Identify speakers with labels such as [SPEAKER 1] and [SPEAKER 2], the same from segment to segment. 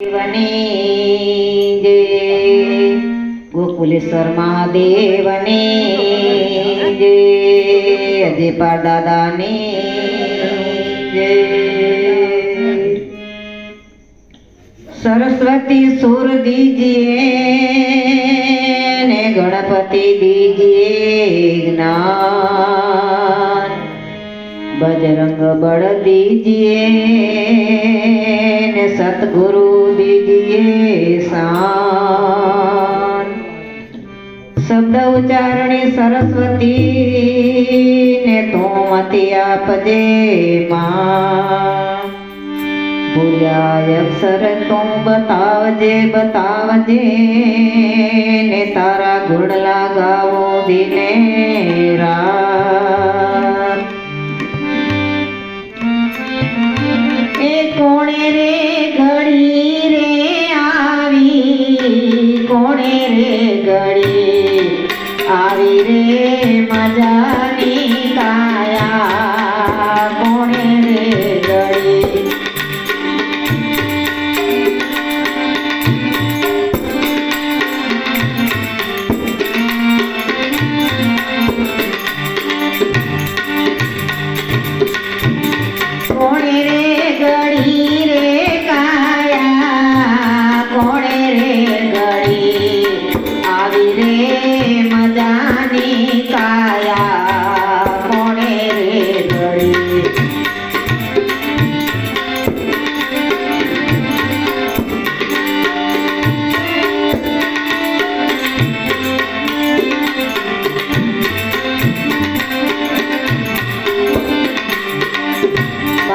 [SPEAKER 1] દેવની જય ગોકુલેશ્વર મહાદેવની જય અજયપાળ દાદાની જય સરસ્વતી સુર દીજીએ ને ગણપતિ દીજીએ જ્ઞાન. બજરંગ બળ દીજીએ ને સતગુરુ દીજીએ શાન શબ્દ ઉચ્ચારણે સરસ્વતી ને તું અતિ આપજે માં ભૂલ્યા અક્ષર તું બતાવજે બતાવજે ને તારા ગુણ લગાવો દિને રાત કોણે રે ઘડી કોણે રે ઘડી? આવી રે મજાની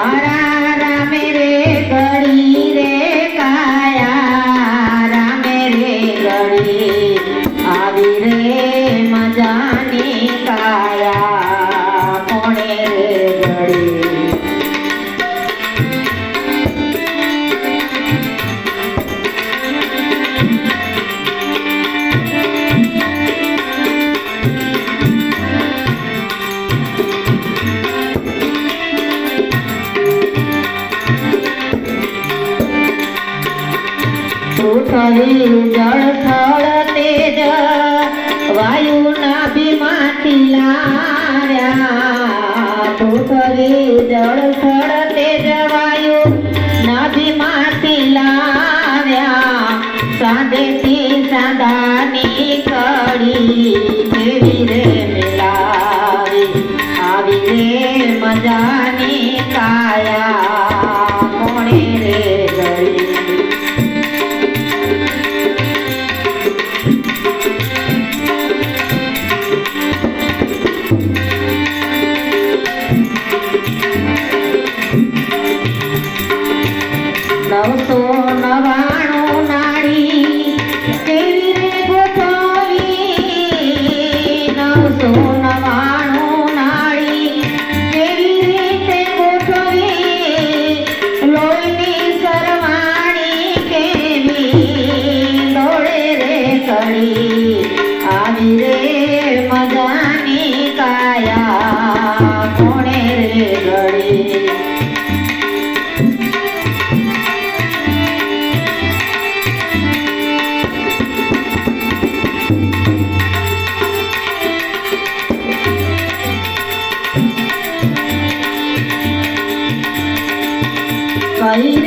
[SPEAKER 1] Para! પૃથ્વી જળ થળ તેજ વાયુ નાભીમાંથી લાવ્યા. પૃથ્વી જળ થળ તેજ વાયુ સાંધાની aí.